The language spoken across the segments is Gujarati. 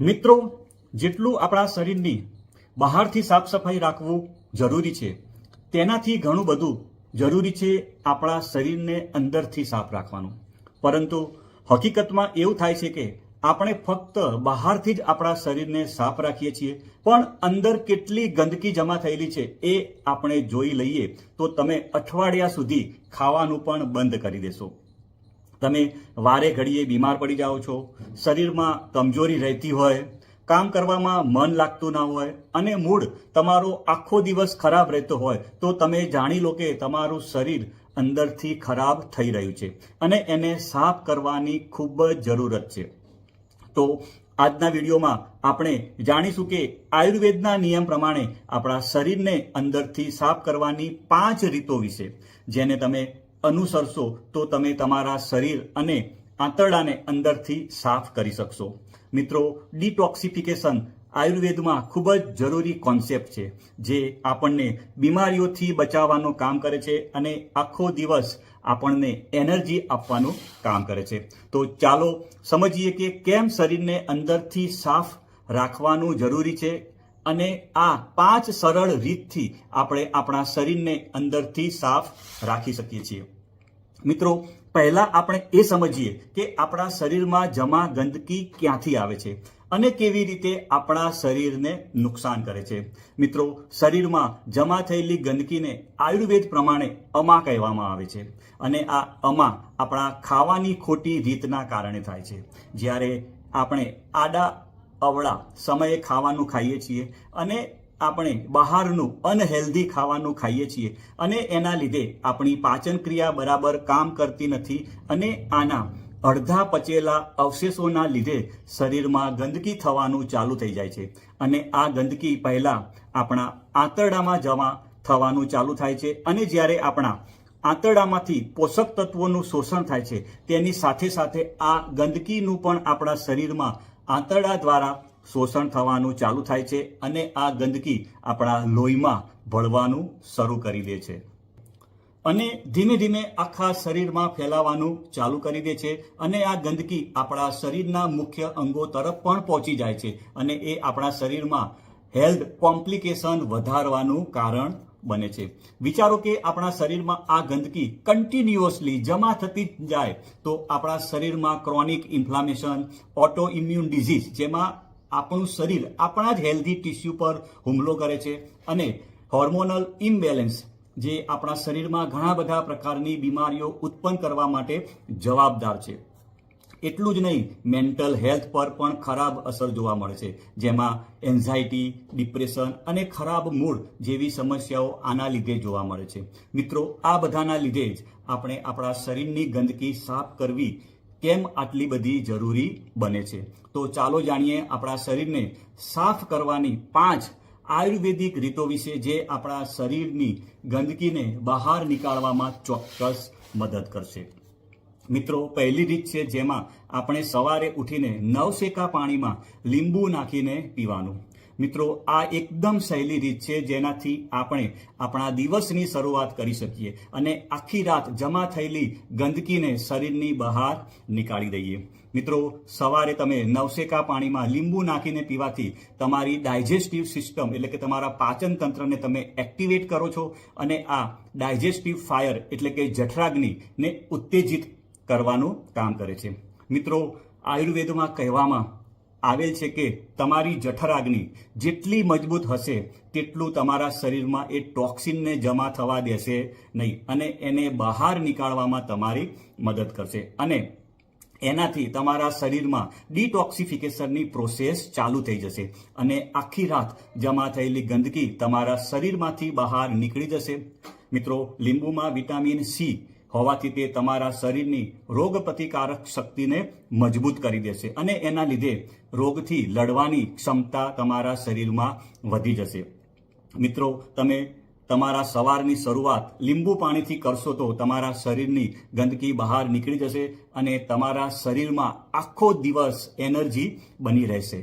મિત્રો, જેટલું આપણા શરીરની બહારથી સાફ સફાઈ રાખવું જરૂરી છે, તેનાથી ઘણું બધું જરૂરી છે આપણા શરીરને અંદરથી સાફ રાખવાનું. પરંતુ હકીકતમાં એવું થાય છે કે આપણે ફક્ત બહારથી જ આપણા શરીરને સાફ રાખીએ છીએ, પણ અંદર કેટલી ગંદકી જમા થયેલી છે એ આપણે જોઈ લઈએ તો તમે અઠવાડિયા સુધી ખાવાનું પણ બંધ કરી દેશો. તમે વારે ઘડીએ બીમાર પડી જાઓ છો, શરીરમાં કમજોરી રહેતી હોય, કામ કરવામાં મન લાગતું ના હોય અને મૂડ તમારો આખો દિવસ ખરાબ રહેતો હોય, તો તમે જાણી લો કે તમારું શરીર અંદરથી ખરાબ થઈ રહ્યું છે અને એને સાફ કરવાની ખૂબ જ જરૂરત છે. તો આજના વિડીયોમાં આપણે જાણીશું કે આયુર્વેદના નિયમ પ્રમાણે આપણા શરીરને અંદરથી સાફ કરવાની પાંચ રીતો વિશે, જેને તમે અનુસરશો તો તમે તમારા શરીર અને આંતરડાને અંદરથી સાફ કરી શકશો. મિત્રો, ડિટોક્સિફિકેશન આયુર્વેદમાં ખૂબ જ જરૂરી કોન્સેપ્ટ છે, જે આપણને બીમારીઓથી બચાવવાનું કામ કરે છે અને આખો દિવસ આપણને એનર્જી આપવાનું કામ કરે છે. તો ચાલો સમજીએ કે કેમ શરીરને અંદરથી સાફ રાખવાનું જરૂરી છે અને આ પાંચ સરળ રીતથી આપણે આપણા શરીરને અંદરથી સાફ રાખી શકીએ છીએ. મિત્રો, પહેલા આપણે એ સમજીએ કે આપણા શરીરમાં જમા ગંદકી ક્યાંથી આવે છે અને કેવી રીતે આપણા શરીરને નુકસાન કરે છે. મિત્રો, શરીરમાં જમા થયેલી ગંદકીને આયુર્વેદ પ્રમાણે અમા કહેવામાં આવે છે અને આ અમા આપણા ખાવાની ખોટી રીતના કારણે થાય છે. જ્યારે આપણે આડા અવળા સમયે ખાવાનું ખાઈએ છીએ અને આપણે બહારનું અનહેલ્ધી ખાવાનું ખાઈએ છીએ અને એના લીધે આપણી પાચન ક્રિયા બરાબર કામ કરતી નથી અને આના અડધા પચેલા અવશેષોના લીધે શરીરમાં ગંદકી થવાનું ચાલુ થઈ જાય છે અને આ ગંદકી પહેલાં આપણા આંતરડામાં જમા થવાનું ચાલુ થાય છે અને જ્યારે આપણા આંતરડામાંથી પોષક તત્વોનું શોષણ થાય છે તેની સાથે સાથે આ ગંદકીનું પણ આપણા શરીરમાં આંતરડા દ્વારા શોષણ થવાનું ચાલુ થાય છે અને આ ગંદકી આપણા લોહીમાં ભળવાનું શરૂ કરી દે છે. અને ધીમે ધીમે આખા શરીરમાં ફેલાવાનું ચાલુ કરી દે છે અને આ ગંદકી આપણા શરીરના મુખ્ય અંગો તરફ પણ પહોંચી જાય છે અને એ આપણા શરીરમાં હેલ્થ કોમ્પ્લિકેશન વધારવાનું કારણ બને છે. વિચારો કે આપણા શરીરમાં આ ગંદકી કન્ટિન્યુઅસલી જમા થતી જાય તો આપણા શરીરમાં chronic inflammation auto immune disease જેમાં આપણું શરીર આપણા જ હેલ્ધી ટિશ્યુ પર હુમલો કરે છે અને હોર્મોનલ ઇમ્બેલેન્સ જે આપણા શરીરમાં ઘણા બધા પ્રકારની બીમારીઓ ઉત્પન્ન કરવા માટે જવાબદાર છે. એટલું જ નહીં મેન્ટલ હેલ્થ પર પણ ખરાબ અસર જોવા મળે છે. જેમાં એન્ઝાયટી ડિપ્રેશન અને ખરાબ મૂડ જેવી સમસ્યાઓ આના લીધે જોવા મળે છે. મિત્રો, આ બધાના લીધે જ આપણે આપણા શરીરની ગંદકી સાફ કરવી કેમ આટલી બધી જરૂરી બને છે? તો ચાલો જાણીએ આપણા શરીરને સાફ કરવાની પાંચ આયુર્વેદિક રીતો વિશે જે આપણા શરીરની ગંદકીને બહાર નીકાળવામાં ચોક્કસ મદદ કરશે. મિત્રો, પહેલી રીત છે જેમાં આપણે સવારે ઉઠીને નવશેકા પાણીમાં લીંબુ નાખીને પીવાનું. મિત્રો, આ એકદમ સહેલી રીત છે, જેનાથી આપણે આપણા દિવસની શરૂઆત કરી શકીએ અને આખી રાત જમા થયેલી ગંદકીને શરીરની બહાર નીકાળી દઈએ. મિત્રો, સવારે તમે નવશેકા પાણીમાં લીંબુ નાખીને પીવાથી તમારી ડાયજેસ્ટિવ સિસ્ટમ એટલે કે તમારા પાચન તંત્રને તમે એક્ટિવેટ કરો છો અને આ ડાયજેસ્ટિવ ફાયર એટલે કે જઠરાગ્નિને ઉત્તેજિત કરવાનું કામ કરે છે. મિત્રો, આયુર્વેદમાં કહેવામાં આવેલ છે કે તમારી જઠરાગ્નિ જેટલી મજબૂત હશે, તેટલું તમારા શરીરમાં એ ટોક્સિનને જમા થવા દેશે નહીં અને એને બહાર નીકાળવામાં તમારી મદદ કરશે. અને એનાથી તમારા શરીરમાં ડિટોક્સિફિકેશનની પ્રોસેસ ચાલુ થઈ જશે અને આખી રાત જમા થયેલી ગંદકી તમારા શરીરમાંથી બહાર નીકળી જશે. મિત્રો, લીંબુમાં વિટામિન સી હોવાથી તે તમારા શરીરની રોગ પ્રતિકારક શક્તિને મજબૂત કરી દેશે અને એના લીધે રોગથી લડવાની ક્ષમતા તમારા શરીરમાં વધી જશે. મિત્રો, તમે તમારા સવારની શરૂઆત લીંબુ પાણીથી કરશો તો તમારા શરીરની ગંદકી બહાર નીકળી જશે અને તમારા શરીરમાં આખો દિવસ એનર્જી બની રહેશે.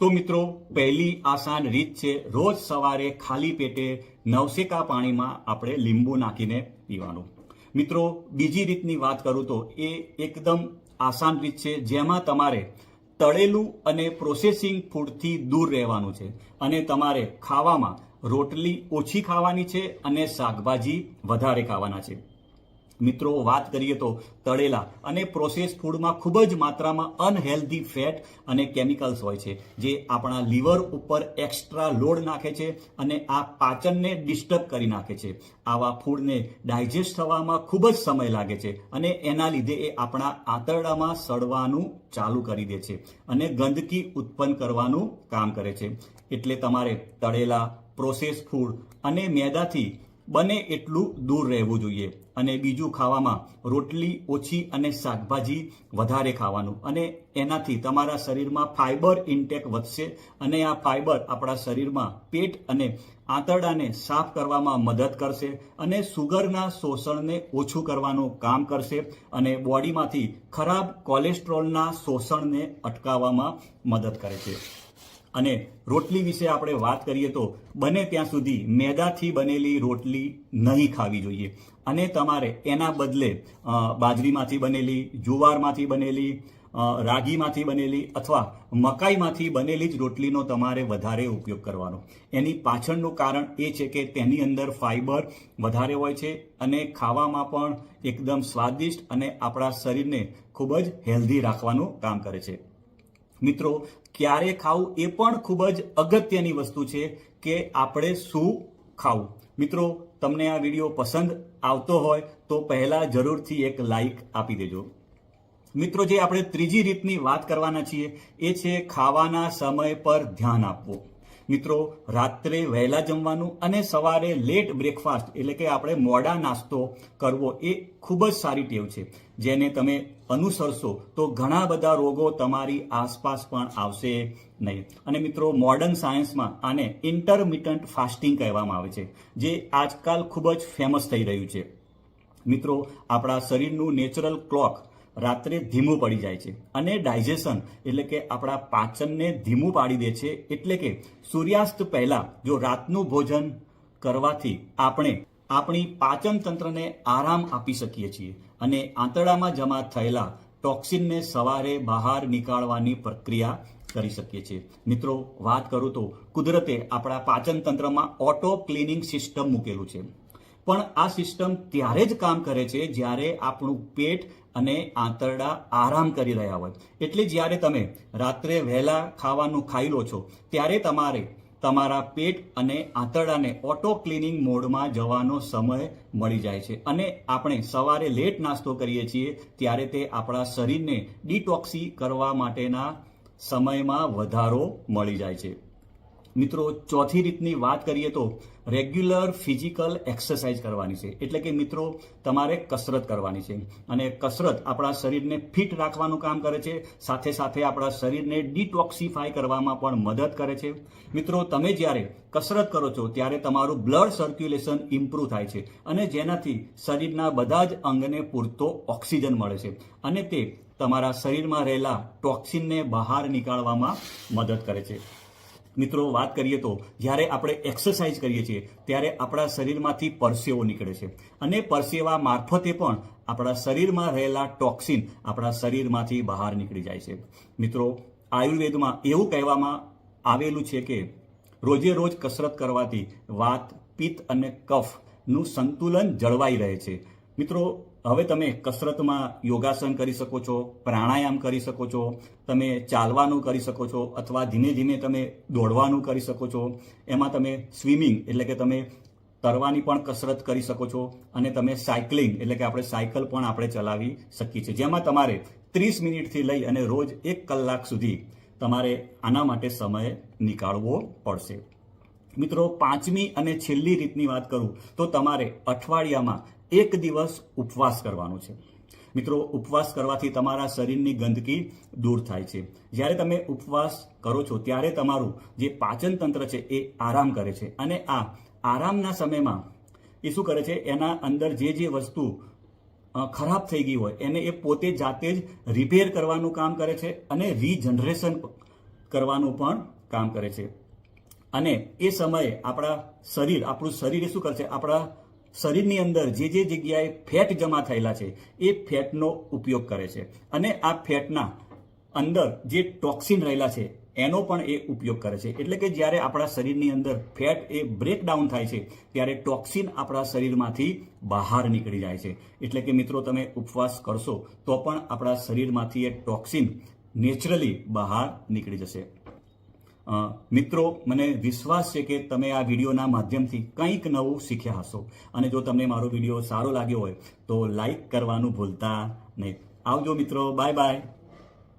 તો મિત્રો, પહેલી આસાન રીત છે, રોજ સવારે ખાલી પેટે નવશેકા પાણીમાં આપણે લીંબુ નાખીને પીવાનું. મિત્રો, બીજી રીતની વાત કરું તો એ એકદમ આસાન રીત છે, જેમાં તમારે તળેલું અને પ્રોસેસિંગ ફૂડથી દૂર રહેવાનું છે અને તમારે ખાવામાં રોટલી ઓછી ખાવાની છે અને શાકભાજી વધારે ખાવાના છે. મિત્રો, વાત કરીએ તો તળેલા અને પ્રોસેસ ફૂડમાં ખૂબ જ માત્રામાં અનહેલ્ધી ફેટ અને કેમિકલ્સ હોય છે, જે આપણા લીવર ઉપર એક્સ્ટ્રા લોડ નાખે છે અને આ પાચનને ડિસ્ટર્બ કરી નાખે છે. આવા ફૂડને ડાયજેસ્ટ થવામાં ખૂબ જ સમય લાગે છે અને એના લીધે એ આપણા આંતરડામાં સડવાનું ચાલુ કરી દે છે અને ગંદકી ઉત્પન્ન કરવાનું કામ કરે છે. એટલે તમારે તળેલા પ્રોસેસ ફૂડ અને મેદાથી બને એટલું દૂર રહેવું જોઈએ અને બીજું ખાવામાં રોટલી ઓછી અને શાકભાજી વધારે ખાવાનું. અને એનાથી તમારા શરીરમાં ફાઇબર ઇન્ટેક વધશે અને આ ફાઇબર આપણા શરીરમાં પેટ અને આંતરડાને સાફ કરવામાં મદદ કરશે અને સુગરના શોષણને ઓછું કરવાનું કામ કરશે અને બોડીમાંથી ખરાબ કોલેસ્ટ્રોલના શોષણને અટકાવવામાં મદદ કરે છે. અને રોટલી વિશે આપણે વાત કરીએ તો બને ત્યાં સુધી મેદાથી બનેલી રોટલી નહીં ખાવી જોઈએ. અને તમારે એના બદલે બાજરીમાંથી બનેલી, જુવારમાંથી બનેલી રાગીમાંથી બનેલી અથવા મકાઈમાંથી બનેલી જ રોટલીનો તમારે વધારે ઉપયોગ કરવાનો. એની પાછળનું કારણ એ છે કે તેની અંદર ફાઇબર વધારે હોય છે અને ખાવામાં પણ એકદમ સ્વાદિષ્ટ અને આપણા શરીરને ખૂબ જ હેલ્ધી રાખવાનું કામ કરે છે. મિત્રો, ક્યારે ખાવું એ પણ ખૂબ જ અગત્યની વસ્તુ છે કે આપણે શું ખાવું. મિત્રો, તમને આ વીડિયો પસંદ આવતો હોય તો પહેલાં જરૂરથી એક લાઈક આપી દેજો. મિત્રો, જે આપણે ત્રીજી રીતની વાત કરવાના છીએ એ છે ખાવાના સમય પર ધ્યાન આપવું. મિત્રો, રાત્રે વહેલા જમવાનું અને સવારે લેટ બ્રેકફાસ્ટ એટલે કે આપણે મોડા નાસ્તો કરવો એ ખૂબ જ સારી ટેવ છે. જેને તમે અનુસરશો તો ઘણા બધા રોગો તમારી આસપાસ પણ આવશે નહીં. અને મિત્રો મોડર્ન સાયન્સમાં આને ઇન્ટરમિટન્ટ ફાસ્ટિંગ કહેવામાં આવે છે, જે આજકાલ ખૂબ જ ફેમસ થઈ રહ્યું છે. મિત્રો, આપણા શરીરનું નેચરલ ક્લોક રાત્રે ધીમું પડી જાય છે અને ડાયજેશન એટલે કે આપણા પાચનને ધીમું પાડી દે છે એટલે કે સૂર્યાસ્ત પહેલાં જો રાતનું ભોજન કરવાથી આપણે આપણી પાચન તંત્રને આરામ આપી શકીએ છીએ અને આંતરડામાં જમા થયેલા ટોક્સિનને સવારે બહાર નીકાળવાની પ્રક્રિયા કરી શકીએ છીએ. મિત્રો, વાત કરું તો કુદરતે આપણા પાચન તંત્રમાં ઓટો ક્લિનિંગ સિસ્ટમ મૂકેલું છે. પણ આ સિસ્ટમ ત્યારે જ કામ કરે છે જ્યારે આપણું પેટ અને આંતરડા આરામ કરી રહ્યા હોય. એટલે જ્યારે તમે રાત્રે વહેલા ખાવાનું ખાઈ લો છો, ત્યારે તમારે તમારા પેટ અને આંતરડાને ઓટો ક્લિનિંગ મોડમાં જવાનો સમય મળી જાય છે. અને આપણે સવારે લેટ નાસ્તો કરીએ છીએ, ત્યારે તે આપણા શરીરને ડિટોક્સી કરવા માટેના સમયમાં વધારો મળી જાય છે. મિત્રો, ચોથી રીતની વાત કરીએ તો રેગ્યુલર ફિઝિકલ એક્સરસાઇઝ કરવાની છે. એટલે કે મિત્રો, તમારે કસરત કરવાની છે. અને કસરત આપણા શરીરને ફિટ રાખવાનું કામ કરે છે. સાથે સાથે આપણા શરીરને ડિટોક્સિફાય કરવામાં પણ મદદ કરે છે. મિત્રો, તમે જ્યારે કસરત કરો છો, ત્યારે તમારું બ્લડ સર્ક્યુલેશન ઇમ્પ્રૂવ થાય છે અને જેનાથી શરીરના બધા જ અંગને પૂરતો ઓક્સિજન મળે છે. અને તે તમારા શરીરમાં રહેલા ટોક્સિનને બહાર નીકાળવામાં મદદ કરે છે. મિત્રો, વાત કરીએ તો, જ્યારે આપણે એક્સરસાઇઝ કરીએ છીએ, ત્યારે આપણા શરીરમાંથી પરસેવો નીકળે છે. અને પરસેવા મારફતે પણ આપણા શરીરમાં રહેલા ટોક્સિન આપણા શરીરમાંથી બહાર નીકળી જાય છે. મિત્રો, આયુર્વેદમાં એવું કહેવામાં આવેલું છે કે, રોજે રોજ કસરત કરવાથી વાત, પિત્ત અને કફનું સંતુલન જળવાઈ રહે છે. મિત્રો હવે તમે કસરતમાં યોગાસન કરી શકો છો, પ્રાણાયામ કરી શકો છો, તમે ચાલવાનું કરી શકો છો, અથવા ધીમે ધીમે તમે દોડવાનું કરી શકો છો, એમાં તમે સ્વિમિંગ એટલે કે તમે તરવાની પણ કસરત કરી શકો છો, અને તમે સાયકલિંગ એટલે કે આપણે સાયકલ પણ આપણે ચલાવી શકીએ છીએ. જેમાં તમારે ત્રીસ મિનિટથી લઈ અને રોજ એક કલાક સુધી તમારે આના માટે સમય નીકાળવો પડશે. મિત્રો, પાંચમી અને છેલ્લી રીતની વાત કરું તો તમારે અઠવાડિયામાં એક દિવસ ઉપવાસ કરવાનો છે. મિત્રો, ઉપવાસ કરવાથી તમારા શરીરની ગંદકી દૂર થાય છે. જ્યારે તમે ઉપવાસ કરો છો, ત્યારે તમારું જે પાચન તંત્ર છે, એ આરામ કરે છે. અને આ આરામના સમયમાં એ શું કરે છે? એના અંદર જે જે વસ્તુ ખરાબ થઈ ગઈ હોય, એને એ પોતે જાતે જ રિપેર કરવાનું કામ કરે છે અને રીજનરેશન કરવાનું પણ કામ કરે છે. અને એ સમયે આપણા શરીર, આપણું શરીર એ શું કરશે? આપણા શરીરની અંદર જે જે જગ્યાએ ફેટ જમા થયેલા છે, એ ફેટનો ઉપયોગ કરે છે. અને આ ફેટના અંદર જે ટોક્સિન રહેલા છે, એનો પણ એ ઉપયોગ કરે છે. એટલે કે જ્યારે આપણા શરીરની અંદર ફેટ એ બ્રેક ડાઉન થાય છે, ત્યારે ટોક્સિન આપણા શરીરમાંથી બહાર નીકળી જાય છે. એટલે કે મિત્રો, તમે ઉપવાસ કરશો તો પણ આપણા શરીરમાંથી એ ટોક્સિન નેચરલી બહાર નીકળી જશે. મિત્રો, મને વિશ્વાસ છે કે તમે આ વિડીયોના માધ્યમથી કંઈક નવું શીખ્યા હશો. અને જો તમને મારો વીડિયો સારો લાગ્યો હોય, તો લાઈક કરવાનું ભૂલતા નહીં. આવજો મિત્રો, બાય બાય.